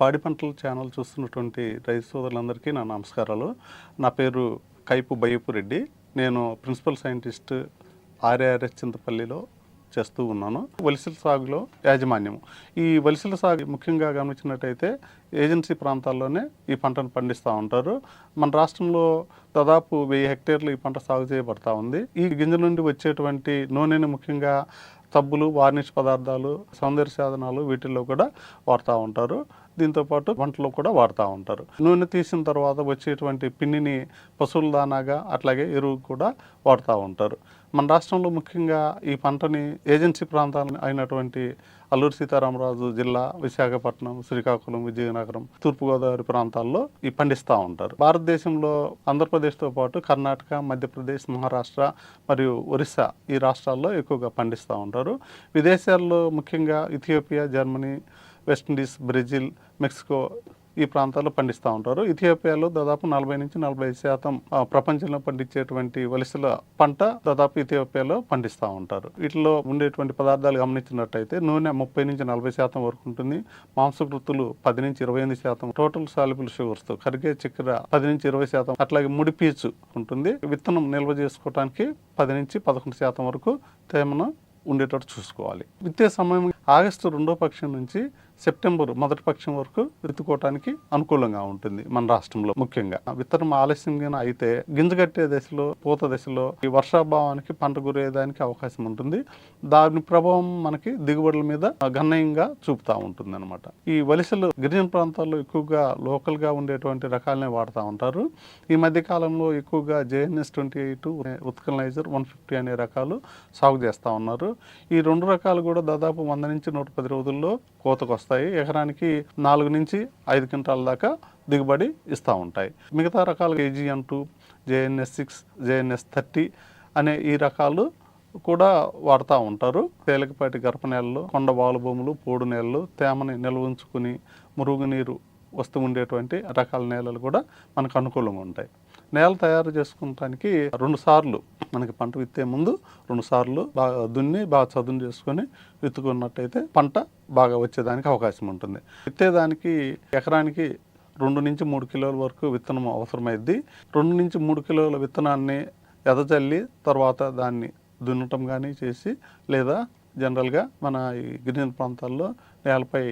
పాడి పంటల ఛానల్ చూస్తున్నటువంటి రైతు సోదరులందరికీ నా నమస్కారాలు. నా పేరు కైపు బయ్యపు రెడ్డి. నేను ప్రిన్సిపల్ సైంటిస్ట్ ఆర్ఆర్ఎస్ చింతపల్లిలో చేస్తూ ఉన్నాను. వలసల సాగులో యాజమాన్యం. ఈ వలసల సాగు ముఖ్యంగా గమనించినట్టయితే ఏజెన్సీ ప్రాంతాల్లోనే ఈ పంటను పండిస్తూ ఉంటారు. మన రాష్ట్రంలో దాదాపు వెయ్యి హెక్టేర్లు ఈ పంట సాగు చేయబడతా ఉంది. ఈ గింజ నుండి వచ్చేటువంటి నూనెని ముఖ్యంగా సబ్బులు వార్నిష్ పదార్థాలు సౌందర్య సాధనాలు వీటిల్లో కూడా వాడుతూ ఉంటారు. దీంతో పాటు వంటలో కూడా వాడుతూ ఉంటారు. నూనె తీసిన తర్వాత వచ్చేటువంటి పిండిని పశువుల దానాగా అట్లాగే ఎరువు కూడా వాడుతూ ఉంటారు. మన రాష్ట్రంలో ముఖ్యంగా ఈ పంటని ఏజెన్సీ ప్రాంతాలు అయినటువంటి అల్లూరు సీతారామరాజు జిల్లా విశాఖపట్నం శ్రీకాకుళం విజయనగరం తూర్పుగోదావరి ప్రాంతాల్లో ఈ పండిస్తూ ఉంటారు. భారతదేశంలో ఆంధ్రప్రదేశ్తో పాటు కర్ణాటక మధ్యప్రదేశ్ మహారాష్ట్ర మరియు ఒరిస్సా ఈ రాష్ట్రాల్లో ఎక్కువగా పండిస్తూ ఉంటారు. విదేశాల్లో ముఖ్యంగా Ethiopia Germany West Indies Brazil Mexico ఈ ప్రాంతాల్లో పండిస్తూ ఉంటారు. ఇథియోపియాలో దాదాపు నలభై నుంచి నలభై శాతం ప్రపంచంలో పండించేటువంటి వలసల పంట దాదాపు ఇథియోపియాలో పండిస్తూ ఉంటారు. వీటిలో ఉండేటువంటి పదార్థాలు గమనించినట్టయితే నూనె ముప్పై నుంచి నలభై శాతం వరకు ఉంటుంది. మాంసకృతులు పది నుంచి ఇరవై ఎనిమిది శాతం టోటల్ సాల్యుబుల్ షుగర్స్ కరిగే చక్కెర పది నుంచి ఇరవై శాతం అట్లాగే ముడి పీచు ఉంటుంది. విత్తనం నిల్వ చేసుకోవడానికి పది నుంచి పదకొండు శాతం వరకు తేమను ఉండేటట్టు చూసుకోవాలి. విత్తే సమయం ఆగస్టు రెండో పక్షం నుంచి సెప్టెంబర్ మొదటి పక్షం వరకు విత్తుకోవటానికి అనుకూలంగా ఉంటుంది మన రాష్ట్రంలో ముఖ్యంగా. విత్తనం ఆలస్యంగా అయితే గింజ కట్టే దశలో పూత దశలో ఈ వర్షాభావానికి పంట గురయ్యేదానికి అవకాశం ఉంటుంది. దాని ప్రభావం మనకి దిగుబడుల మీద గణనీయంగా చూపుతూ ఉంటుంది అనమాట ఈ వలసలు గిరిజన ప్రాంతాల్లో ఎక్కువగా లోకల్గా ఉండేటువంటి రకాలనే వాడుతూ ఉంటారు. ఈ మధ్య కాలంలో ఎక్కువగా జేఎన్ఎస్ ట్వంటీ ఎయిట్ ఉత్కలనైజర్ వన్ ఫిఫ్టీ అనే రకాలు సాగు చేస్తూ ఉన్నారు. ఈ రెండు రకాలు కూడా దాదాపు వంద నుంచి నూట పది రోజుల్లో కోతకు వస్తాయి. ఎకరానికి నాలుగు నుంచి ఐదు క్వింటాల దాకా దిగుబడి ఇస్తూ ఉంటాయి. మిగతా రకాలు KGN two JNS six JNS thirty అనే ఈ రకాలు కూడా వాడుతూ ఉంటారు. తేలికపాటి గర్భ నేలలు కొండ బాలు భూములు పోడు నేలలు తేమని నిల్వ ఉంచుకుని మురుగునీరు వస్తూ ఉండేటువంటి రకాల నేలలు కూడా మనకు అనుకూలంగా ఉంటాయి. నేల తయారు చేసుకోవటానికి రెండు సార్లు మనకి పంట విత్తే ముందు రెండు సార్లు బాగా దున్ని బాగా చదును చేసుకొని విత్తుకున్నట్టయితే పంట బాగా వచ్చేదానికి అవకాశం ఉంటుంది. విత్తేదానికి ఎకరానికి రెండు నుంచి మూడు కిలోల వరకు విత్తనం అవసరమైద్ది. రెండు నుంచి మూడు కిలోల విత్తనాన్ని ఎదజల్లి తర్వాత దాన్ని దున్నటం కానీ చేసి లేదా జనరల్గా మన ఈ గిరిజన ప్రాంతాల్లో నేలపై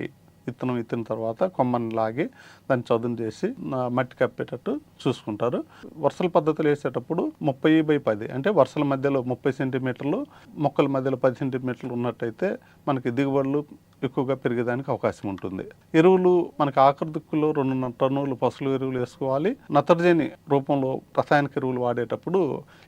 విత్తనం విత్తిన తర్వాత కొమ్మని లాగి దాన్ని చదును చేసి మట్టి కప్పేటట్టు చూసుకుంటారు. వరుసల పద్ధతులు వేసేటప్పుడు ముప్పై బై పది అంటే వరుసల మధ్యలో ముప్పై సెంటీమీటర్లు మొక్కల మధ్యలో పది సెంటీమీటర్లు ఉన్నట్టయితే మనకి దిగుబడులు ఎక్కువగా పెరిగేదానికి అవకాశం ఉంటుంది. ఎరువులు మనకి ఆఖరి దిక్కులో రెండు టన్నులు పసులు ఎరువులు వేసుకోవాలి. నత్రజని రూపంలో రసాయనిక ఎరువులు వాడేటప్పుడు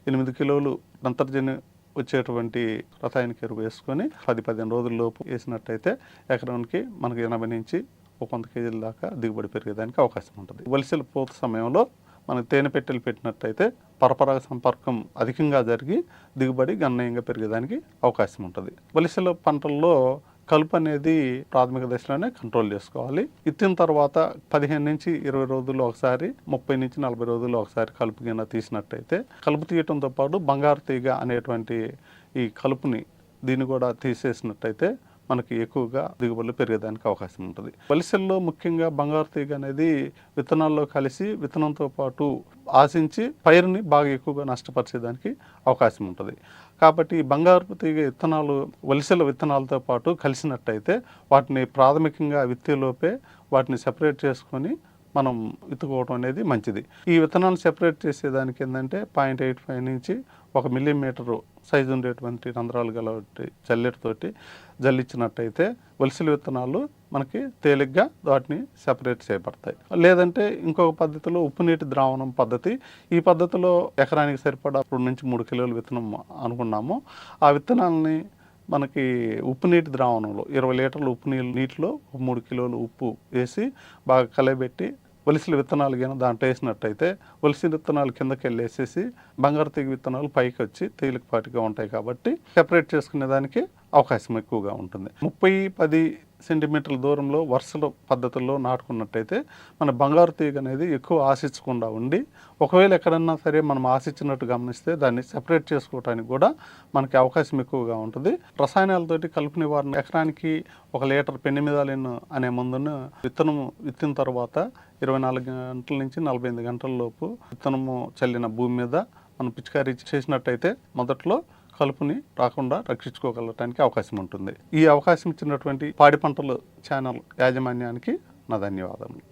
ఎనిమిది కిలోలు నత్రజని వచ్చేటువంటి రసాయనిక ఎరువు వేసుకొని పది పదిహేను రోజుల లోపు వేసినట్టయితే ఎకరానికి మనకి ఎనభై నుంచి ఒక వంద కేజీల దాకా దిగుబడి పెరిగేదానికి అవకాశం ఉంటుంది. వలసల పూత సమయంలో మనకి తేనె పెట్టెలు పెట్టినట్టయితే పరపరాగ సంపర్కం అధికంగా జరిగి దిగుబడి గణనీయంగా పెరిగేదానికి అవకాశం ఉంటుంది. వలసల పంటల్లో కలుపు అనేది ప్రాథమిక దశలోనే కంట్రోల్ చేసుకోవాలి. ఇచ్చిన తర్వాత పదిహేను నుంచి ఇరవై రోజుల్లో ఒకసారి ముప్పై నుంచి నలభై రోజుల్లో ఒకసారి కలుపు గిన్నె తీసినట్టయితే కలుపు తీయటంతో పాటు బంగారు తీగ అనేటువంటి ఈ కలుపుని దీన్ని కూడా తీసేసినట్టయితే మనకి ఎక్కువగా దిగుబడులు పెరిగేదానికి అవకాశం ఉంటుంది. వలసల్లో ముఖ్యంగా బంగారు తీగ అనేది విత్తనాల్లో కలిసి విత్తనంతో పాటు ఆశించి పైరుని బాగా ఎక్కువగా నష్టపరిచేదానికి అవకాశం ఉంటుంది. కాబట్టి బంగారు తీగ విత్తనాలు వలసల విత్తనాలతో పాటు కలిసినట్టయితే వాటిని ప్రాథమికంగా విత్తేలోపే వాటిని సెపరేట్ చేసుకొని మనం విత్తుకోవడం అనేది మంచిది. ఈ విత్తనాలు సెపరేట్ చేసేదానికి ఏంటంటే పాయింట్ ఎయిట్ ఫైవ్ నుంచి ఒక మిల్లీమీటరు సైజు ఉండేటువంటి రంధ్రాలు గల జల్లెడతోటి జల్లించినట్టయితే వలసల విత్తనాలు మనకి తేలిగ్గా వాటిని సెపరేట్ చేయబడతాయి. లేదంటే ఇంకొక పద్ధతిలో ఉప్పు నీటి ద్రావణం పద్ధతి. ఈ పద్ధతిలో ఎకరానికి సరిపడా రెండు నుంచి మూడు కిలోల విత్తనం అనుకున్నాము. ఆ విత్తనాలని మనకి ఉప్పు నీటి ద్రావణంలో ఇరవై లీటర్లు ఉప్పు నీళ్ళు నీటిలో మూడు కిలోలు ఉప్పు వేసి బాగా కలయబెట్టి ఒలిసిన విత్తనాలు కానీ దాంట్లో వేసినట్టయితే ఒలిసిన విత్తనాలు కిందకి వెళ్ళేసేసి బంగారు తీగ విత్తనాలు పైకి వచ్చి తేలికపాటిగా ఉంటాయి కాబట్టి సెపరేట్ చేసుకునే దానికి అవకాశం ఎక్కువగా ఉంటుంది. ముప్పై పది సెంటీమీటర్ల దూరంలో వరుసల పద్ధతుల్లో నాటుకున్నట్టయితే మన బంగారు తీగ అనేది ఎక్కువ ఆశించకుండా ఉండి ఒకవేళ ఎక్కడన్నా సరే మనం ఆశించినట్టు గమనిస్తే దాన్ని సెపరేట్ చేసుకోవడానికి కూడా మనకి అవకాశం ఎక్కువగా ఉంటుంది. రసాయనాలతోటి కలుపు నివారణ ఎకరానికి ఒక లీటర్ పెనిమిదాలిన్ అనే మందును విత్తనం విత్తిన తర్వాత ఇరవై నాలుగు గంటల నుంచి నలభై ఎనిమిది గంటల లోపు విత్తనము చల్లిన భూమి మీద మనం పిచికారీ చేసినట్టయితే మొదట్లో కలుపుని రాకుండా రక్షించుకోగలటానికి అవకాశం ఉంటుంది. ఈ అవకాశం ఇచ్చినటువంటి పాడి పంటలు ఛానల్ యాజమాన్యానికి నా ధన్యవాదములు.